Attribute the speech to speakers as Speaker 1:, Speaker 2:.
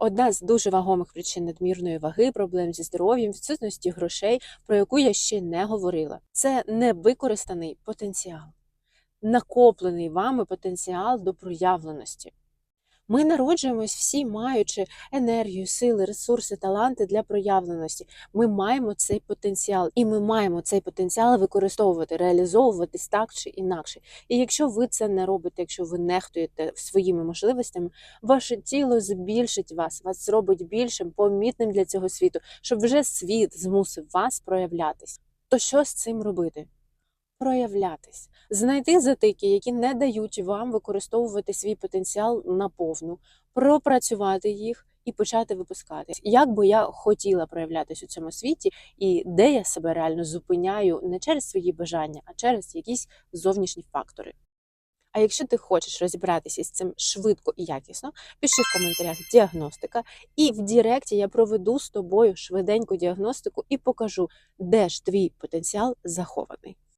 Speaker 1: Одна з дуже вагомих причин надмірної ваги, проблем зі здоров'ям, відсутності грошей, про яку я ще не говорила, це невикористаний потенціал, накоплений вами потенціал до проявленості. Ми народжуємось всі, маючи енергію, сили, ресурси, таланти для проявленості. Ми маємо цей потенціал, і ми маємо цей потенціал використовувати, реалізовуватись так чи інакше. І якщо ви це не робите, якщо ви нехтуєте своїми можливостями, ваше тіло збільшить вас, вас зробить більшим, помітним для цього світу, щоб вже світ змусив вас проявлятись. То що з цим робити? Проявлятись, знайти затики, які не дають вам використовувати свій потенціал наповну, пропрацювати їх і почати випускатись. Як би я хотіла проявлятись у цьому світі, і де я себе реально зупиняю не через свої бажання, а через якісь зовнішні фактори. А якщо ти хочеш розібратися з цим швидко і якісно, пиши в коментарях діагностика, і в Діректі я проведу з тобою швиденьку діагностику і покажу, де ж твій потенціал захований.